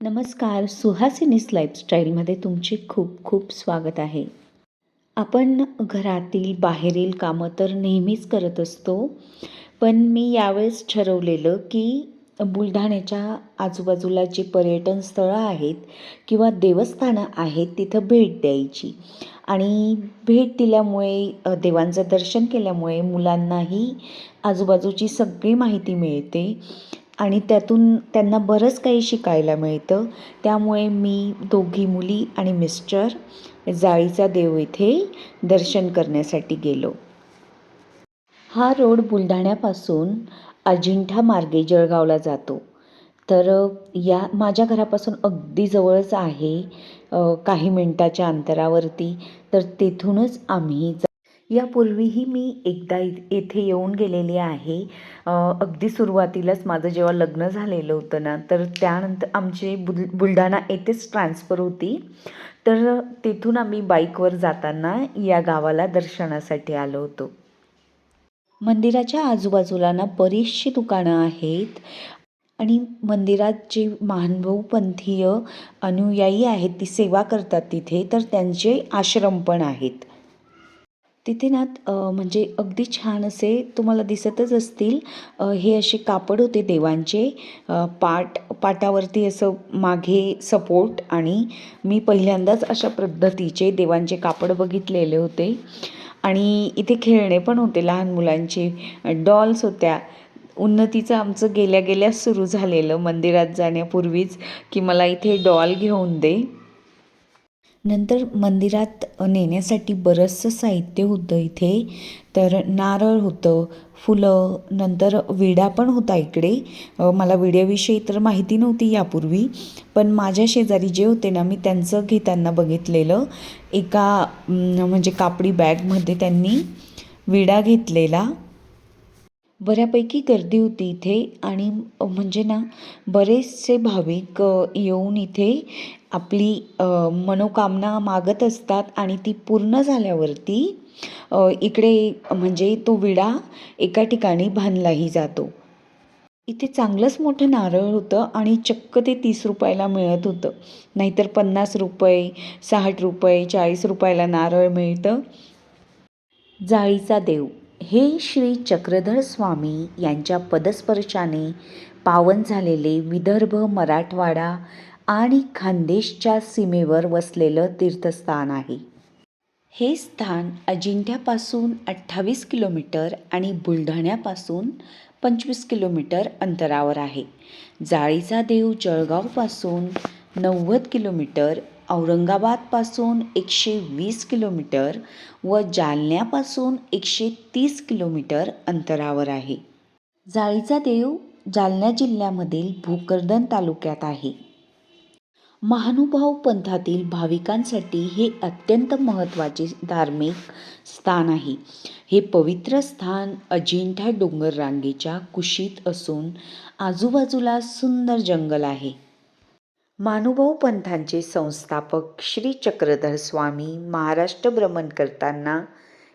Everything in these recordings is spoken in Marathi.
नमस्कार सुहासिनीस लाईफस्टाईलमध्ये तुमचे खूप खूप स्वागत आहे. आपण घरातील बाहेरील कामं तर नेहमीच करत असतो पण मी यावेळेस ठरवलेलं की बुलढाण्याच्या आजूबाजूला जी पर्यटन स्थळं आहेत किंवा देवस्थानं आहेत तिथं भेट द्यायची. आणि भेट दिल्यामुळे देवांचं दर्शन केल्यामुळे मुलांनाही आजूबाजूची सगळी माहिती मिळते. आणि त्यातून त्यांना बरंच काही शिकायला मिळतं. त्यामुळे मी दोघी मुली आणि मिस्टर जाळीचा देव येथे दर्शन करण्यासाठी गेलो. हा रोड बुलढाण्यापासून अजिंठा मार्गे जळगावला जातो. तर या माझ्या घरापासून अगदी जवळच आहे काही मिनटाच्या अंतरावरती. तर तेथूनच आम्ही यापूर्वीही मी एकदा इ- येथे येऊन गेलेली आहे. अगदी सुरुवातीलाच माझं जेव्हा लग्न झालेलं होतं ना तर त्यानंतर आमची बुल बुलढाणा येथेच ट्रान्सफर होती. तर तेथून आम्ही बाईकवर जाताना या गावाला दर्शनासाठी आलो होतो. मंदिराच्या आजूबाजूला ना बरीचशी दुकानं आहेत. आणि मंदिरात जे महानुभाव पंथीय अनुयायी आहेत ती सेवा करतात तिथे तर त्यांचे आश्रम पण आहेत. तिथे ना म्हणजे अगदी छान असे तुम्हाला दिसतच असतील. हे असे कापड होते देवांचे. पाट पाटावरती असं मागे सपोर्ट आणि मी पहिल्यांदाच अशा पद्धतीचे देवांचे कापड बघितलेले होते. आणि इथे खेळणे पण होते लहान मुलांचे. डॉल्स होत्या. उन्नतीचं आमचं गेल्या गेल्या सुरू झालेलं मंदिरात जाण्यापूर्वीच की मला इथे डॉल घेऊन दे. नंतर मंदिरात नेण्यासाठी बरंचसं साहित्य होतं इथे. तर नारळ होतं फुलं नंतर विडा पण होता इकडे. मला विड्याविषयी तर माहिती नव्हती यापूर्वी. पण माझ्या शेजारी जे होते ना मी त्यांचं घेताना बघितलेलं. एका म्हणजे कापडी बॅगमध्ये त्यांनी विडा घेतलेला. बऱ्यापैकी गर्दी होती इथे. आणि म्हणजे ना बरेचसे भाविक येऊन इथे आपली मनोकामना मागत असतात आणि ती पूर्ण झाल्यावरती इकडे म्हणजे तो विडा एका ठिकाणी बांधलाही जातो. इथे चांगलंच मोठं नारळ होतं आणि चक्क ते तीस रुपयाला मिळत होतं. नाहीतर पन्नास रुपये साठ रुपये चाळीस रुपयाला नारळ मिळतं. जाळीचा देव. हे श्री चक्रधर स्वामी यांच्या पदस्पर्शाने पावन झालेले विदर्भ मराठवाडा आणि खानदेशच्या सीमेवर वसलेलं तीर्थस्थान आहे. हे स्थान अजिंठ्यापासून अठ्ठावीस किलोमीटर आणि बुलढाण्यापासून पंचवीस किलोमीटर अंतरावर आहे. जाळीचा देव जळगावपासून नव्वद किलोमीटर औरंगाबादपासून एकशे वीस किलोमीटर व जालन्यापासून एकशे तीस किलोमीटर अंतरावर आहे. जाळीचा देव जालना जिल्ह्यामधील भोकरदन तालुक्यात आहे. महानुभाव पंथातील भाविकांसाठी हे अत्यंत महत्त्वाचे धार्मिक स्थान आहे. हे पवित्र स्थान अजिंठा डोंगर रांगेच्या कुशीत असून आजूबाजूला सुंदर जंगल आहे. महानुभाव पंथांचे संस्थापक श्री चक्रधर स्वामी महाराष्ट्र भ्रमण करताना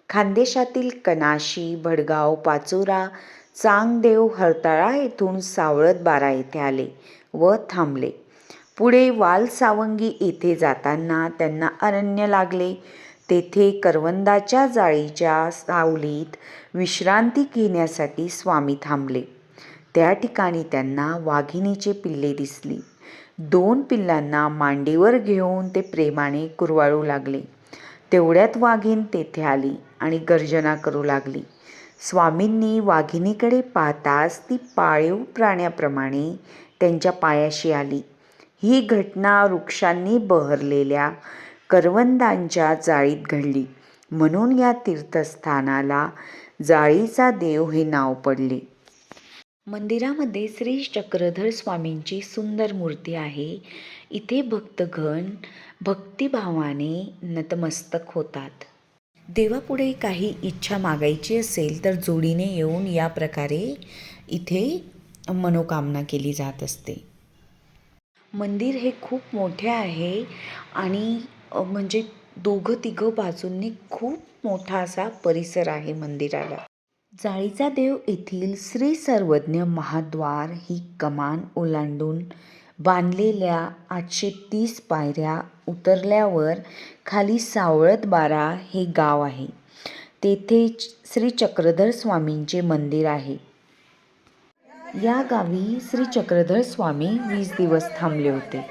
खानदेशातील कनाशी भडगाव पाचोरा चांगदेव हरताळा येथून सावळत बारा येथे आले व थांबले. पुढे वालसावंगी येथे जाताना त्यांना अरण्य लागले. तेथे करवंदाच्या जाळीच्या सावलीत विश्रांती घेण्यासाठी स्वामी थांबले. त्या ठिकाणी त्यांना वाघिणीचे पिल्ले दिसली. दोन पिल्लांना मांडीवर घेऊन ते प्रेमाने कुरवाळू लागले. तेवढ्यात वाघीण तेथे आली आणि गर्जना करू लागली. स्वामींनी वाघिणीकडे पाहताच ती पाळीव प्राण्याप्रमाणे त्यांच्या पायाशी आली. ही घटना वृक्षांनी बहरलेल्या करवंदांच्या जाळीत घडली. म्हणून या तीर्थस्थानाला जाळीचा देव हे नाव पडले. मंदिरामध्ये श्री चक्रधर स्वामींची सुंदर मूर्ती आहे. इथे भक्तगण भक्तिभावाने नतमस्तक होतात. देवापुढे काही इच्छा मागायची असेल तर जोडीने येऊन या प्रकारे इथे मनोकामना केली जात असते. मंदिर हे खूप मोठे आहे आणि म्हणजे दोघं तिघं बाजूंनी खूप मोठा असा परिसर आहे मंदिराला. जाळीचा देव येथील श्री सर्वज्ञ महाद्वार ही कमान ओलांडून बांधलेल्या आठशे तीस पायऱ्या उतरल्यावर खाली सावळत बारा हे गाव आहे. तेथे श्री चक्रधर स्वामींचे मंदिर आहे. या गावी श्री चक्रधर स्वामी वीस दिवस थांबले होते.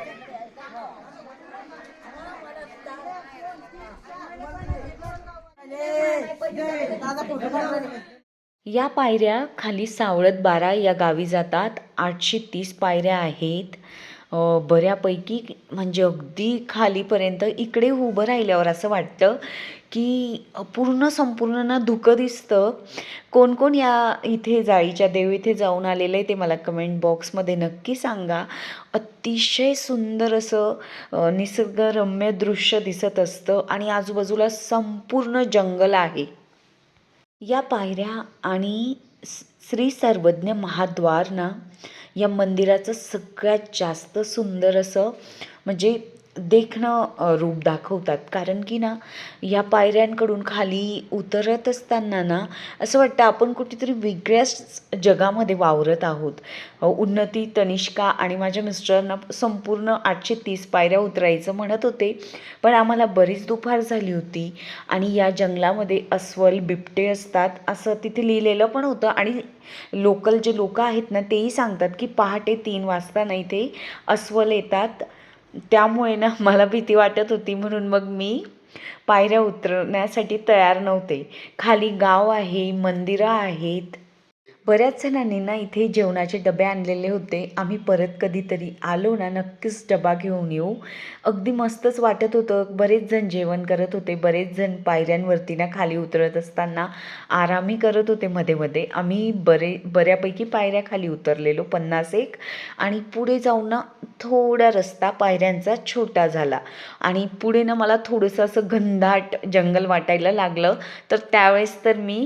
या पायऱ्या खाली सावळत बारा या गावी जातात. आठशे तीस पायऱ्या आहेत. बऱ्यापैकी म्हणजे अगदी खालीपर्यंत इकडे उभं राहिल्यावर असं वाटतं की पूर्ण संपूर्ण ना धुकं दिसतं. कोण कोण या इथे जाळीच्या देव इथे जाऊन आलेलं आहे ते मला कमेंट बॉक्समध्ये नक्की सांगा. अतिशय सुंदर असं निसर्गरम्य दृश्य दिसत असतं आणि आजूबाजूला संपूर्ण जंगल आहे. या पायऱ्या आणि श्री सर्वज्ञ महाद्वार ना या मंदिराचं सगळ्यात जास्त सुंदर असं म्हणजे देखणं रूप दाखवतात. कारण की ना या पायऱ्यांकडून खाली उतरत असताना ना असं वाटतं आपण कुठेतरी वेगळ्याच जगामध्ये वावरत आहोत. उन्नती तनिष्का आणि माझ्या मिस्टरांना संपूर्ण आठशे तीस पायऱ्या उतरायचं म्हणत होते. पण आम्हाला बरीच दुपार झाली होती आणि या जंगलामध्ये अस्वल बिबटे असतात असं तिथे लिहिलेलं पण होतं. आणि लोकल जे लोक आहेत ना तेही सांगतात की पहाटे तीन वाजता ना इथे अस्वल येतात. त्यामुळे ना मला भीती वाटत होती म्हणून मग मी पायऱ्या उतरण्यासाठी तयार नव्हते. खाली गाव आहे मंदिरं आहेत. बऱ्याच जणांनी ना इथे जेवणाचे डबे आणलेले होते. आम्ही परत कधीतरी आलो ना नक्कीच डबा घेऊन येऊ. अगदी मस्तच वाटत होतं. बरेच जण जेवण करत होते. बरेच जण पायऱ्यांवरती ना खाली उतरत असताना आरामी करत होते मध्ये मध्ये. आम्ही बरे बऱ्यापैकी पायऱ्या खाली उतरलेलो पन्नास एक. आणि पुढे जाऊन ना थोडा रस्ता पायऱ्यांचा छोटा झाला. आणि पुढे ना मला थोडंसं असं घनदाट जंगल वाटायला लागलं. तर त्यावेळेस तर मी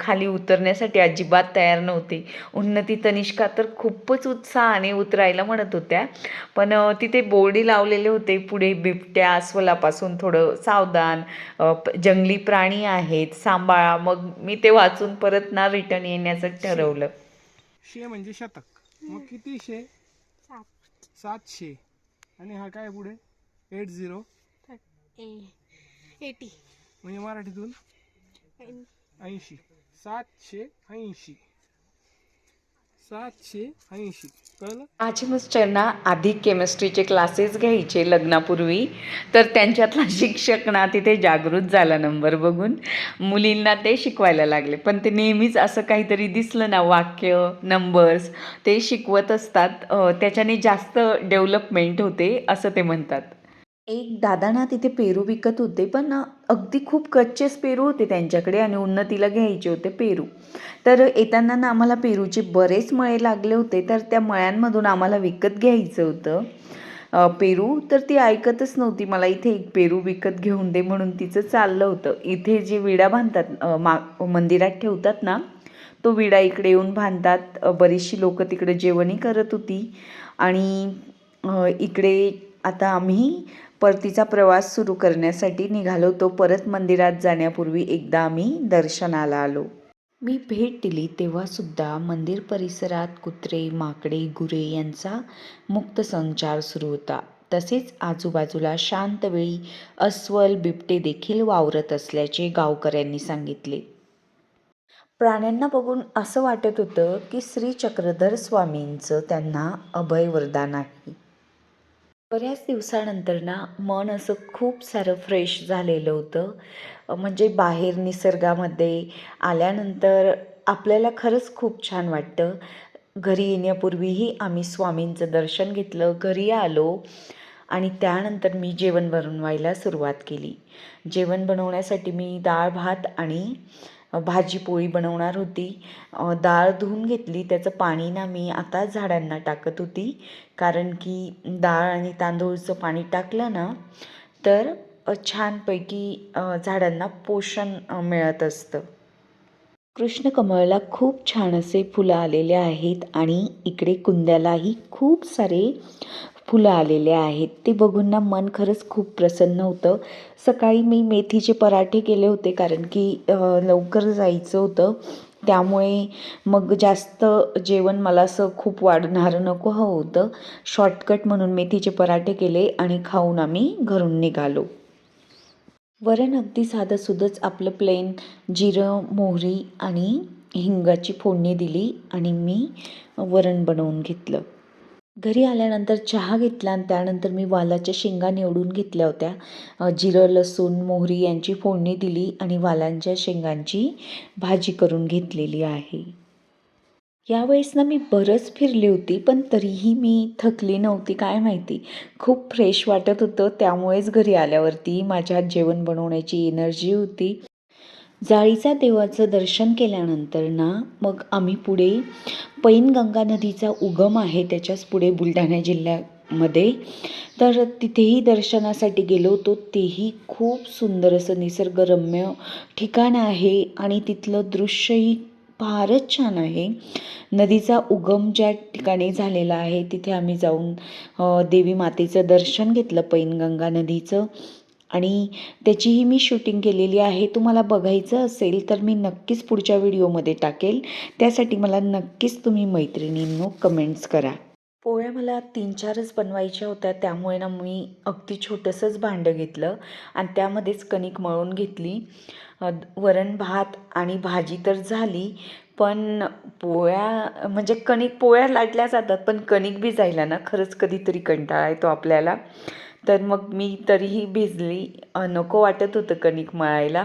खाली उतरण्यासाठी अजिबात तयार नव्हते. उन्नती तनिष्का तर खूपच उत्साहाने उतरायला म्हणत होत्या. पण तिथे बोर्डी लावलेले होते. पुढे बिबट्या अस्वलापासून थोडं सावधान जंगली प्राणी आहेत सांभाळा. मग मी ते वाचून परत ना रिटर्न येण्याचं ठरवलं. शे म्हणजे शतक. मग किती शे? सातशे आणि हा काय पुढे? Eight zero? एटी. म्हणजे मराठीतून? ऐंशी. सातशे ऐंशी. सातशे ऐंशी. कळलं? माझे मिस्टरना आधी केमिस्ट्रीचे क्लासेस घ्यायचे लग्नापूर्वी. तर त्यांच्यातला शिक्षक ना तिथे जागृत झाला नंबर बघून. मुलींना ते शिकवायला लागले. पण ते नेहमीच असं काहीतरी दिसलं ना वाक्य नंबर्स ते शिकवत असतात. त्याच्याने जास्त डेव्हलपमेंट होते असं ते म्हणतात. एक दादा ना तिथे पेरू विकत होते पण अगदी खूप कच्चेच पेरू होते त्यांच्याकडे आणि उन्नतीला घ्यायचे होते पेरू. तर येताना ना आम्हाला पेरूचे बरेच मळे लागले होते तर त्या मळ्यांमधून आम्हाला विकत घ्यायचं होतं. पेरू तर ती ऐकतच नव्हती मला इथे एक पेरू विकत घेऊन दे म्हणून तिचं चाललं होतं. इथे जे विडा बांधतात मा मंदिरात ठेवतात ना तो विडा इकडे येऊन बांधतात. बरीचशी लोकं तिकडे जेवणही करत होती. आणि इकडे आता आम्ही परतीचा प्रवास सुरू करण्यासाठी निघालो तो परत मंदिरात जाण्यापूर्वी एकदा आम्ही दर्शनाला आलो. मी भेट दिली तेव्हासुद्धा मंदिर परिसरात कुत्रे माकडे गुरे यांचा मुक्त संचार सुरू होता. तसेच आजूबाजूला शांतवेळी अस्वल बिबटे देखील वावरत असल्याचे गावकऱ्यांनी सांगितले. प्राण्यांना बघून असं वाटत होतं की श्री चक्रधर स्वामींचं त्यांना अभय वरदान आहे बऱ्याच दिवसानंतर ना मन असं खूप सारं फ्रेश झालेलं होतं. म्हणजे बाहेर निसर्गामध्ये आल्यानंतर आपल्याला खरंच खूप छान वाटतं. घरी येण्यापूर्वीही आम्ही स्वामींचं दर्शन घेतलं घरी आलो आणि त्यानंतर मी जेवण बनवायला सुरुवात केली. जेवण बनवण्यासाठी मी डाळ भात आणि भाजी पोळी बनवणार होती. डाळ धुवून घेतली. त्याचं पाणी ना मी आता झाडांना टाकत होती. कारण की डाळ आणि तांदूळचं पाणी टाकलं ना तर छानपैकी झाडांना पोषण मिळत असतं. कृष्णकमळला खूप छान असे फुलं आलेले आहेत आणि इकडे कुंद्यालाही खूप सारे फुलं आलेले आहेत. ते बघून ना मन खरंच खूप प्रसन्न होतं. सकाळी मी मेथीचे पराठे केले होते कारण की लवकर जायचं होतं. त्यामुळे मग जास्त जेवण मला असं खूप वाढणारं नको हवं होतं. शॉर्टकट म्हणून मेथीचे पराठे केले आणि खाऊन आम्ही घरून निघालो. वरण अगदी साधंसुधंच आपलं प्लेन जिरं मोहरी आणि हिंगाची फोडणी दिली आणि मी वरण बनवून घेतलं. घरी आल्यानंतर चहा घेतला आणि त्यानंतर मी वालाच्या शेंगा निवडून घेतल्या होत्या. जिरं लसूण मोहरी यांची फोडणी दिली आणि वालांच्या शेंगांची भाजी करून घेतलेली आहे. यावेळेस ना मी बरंच फिरली होती पण तरीही मी थकली नव्हती काय माहिती. खूप फ्रेश वाटत होतं त्यामुळेच घरी आल्यावरती माझ्यात जेवण बनवण्याची एनर्जी होती. जाळीचा देवाचं दर्शन केल्यानंतर ना मग आम्ही पुढे पैनगंगा नदीचा उगम आहे त्याच्याच पुढे बुलढाणा जिल्ह्यामध्ये. तर तिथेही दर्शनासाठी गेलो होतो. तेही खूप सुंदर असं निसर्गरम्य ठिकाण आहे आणि तिथलं दृश्यही फारच छान आहे. नदीचा उगम ज्या ठिकाणी झालेला आहे तिथे आम्ही जाऊन देवी मातेचं दर्शन घेतलं पैनगंगा नदीचं. आणि त्याचीही मी शूटिंग केलेली आहे. तुम्हाला बघायचं असेल तर मी नक्कीच पुढच्या व्हिडिओमध्ये टाकेल. त्यासाठी मला नक्कीच तुम्ही मैत्रिणींनो कमेंट्स करा. पोळ्या मला तीन चारच बनवायच्या होत्या. त्यामुळे ना मी अगदी छोटंसंच भांडं घेतलं आणि त्यामध्येच कणिक मळून घेतली. वरण भात आणि भाजी तर झाली पण पोळ्या म्हणजे कणिक पोळ्या लाटल्या जातात पण कणिक भिजायला ना खरंच कधीतरी कंटाळा येतो आपल्याला. तर मग मी तरीही भिजली. नको वाटत होतं कणिक मळायला.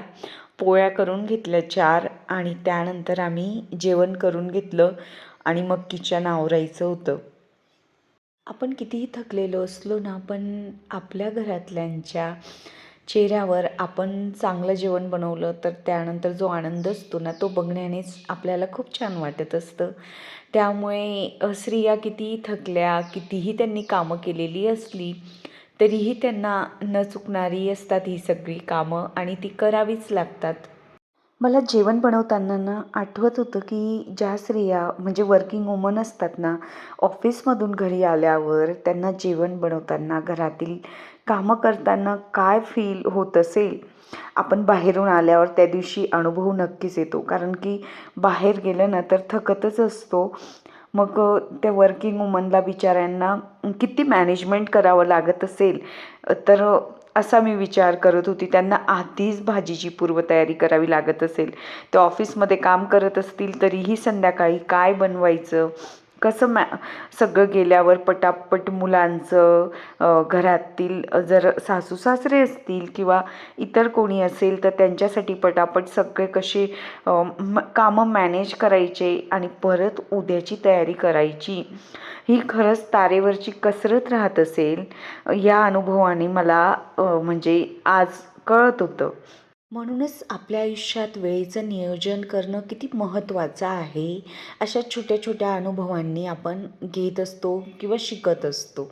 पोळ्या करून घेतल्या चार आणि त्यानंतर आम्ही जेवण करून घेतलं आणि मग किचन आवरायचं होतं. आपण कितीही थकलेलो असलो ना पण आपल्या घरातल्यांच्या चेहऱ्यावर आपण चांगलं जेवण बनवलं तर त्यानंतर जो आनंद असतो ना तो बघण्यानेच आपल्याला खूप छान वाटत असतं. त्यामुळे स्त्रिया कितीही थकल्या कितीही त्यांनी कामं केलेली असली तरीही त्यांना न चुकणारी असतात ही सगळी कामं आणि ती करावीच लागतात. मला जेवण बनवताना ना आठवत होतं की ज्या स्त्रिया म्हणजे वर्किंग वुमन असतात ना ऑफिसमधून घरी आल्यावर त्यांना जेवण बनवताना घरातील कामं करताना काय फील होत असेल? आपण बाहेरून आल्यावर त्या दिवशी अनुभव नक्कीच येतो. कारण की बाहेर गेलं ना तर थकतच असतो. मग त्या वर्किंग वुमनला बिचाऱ्यांना किती मॅनेजमेंट करावं लागत असेल? तर असा मी विचार करत होती. त्यांना आधीच भाजीची पूर्वतयारी करावी लागत असेल. ते ऑफिसमध्ये काम करत असतील तरीही संध्याकाळी काय बनवायचं? कसं मॅ सगळं गेल्यावर पटापट मुलांचं घरातील जर सासू सासरे असतील किंवा इतर कोणी असेल तर त्यांच्यासाठी पटापट सगळे कसे म कामं मॅनेज करायचे आणि परत उद्याची तयारी करायची ही खरंच तारेवरची कसरत राहत असेल या अनुभवाने मला म्हणजे आज कळत होतं. म्हणूनच आपल्या आयुष्यात वेळेचं नियोजन करणं किती महत्त्वाचं आहे अशा छोट्या छोट्या अनुभवांनी आपण घेत असतो किंवा शिकत असतो.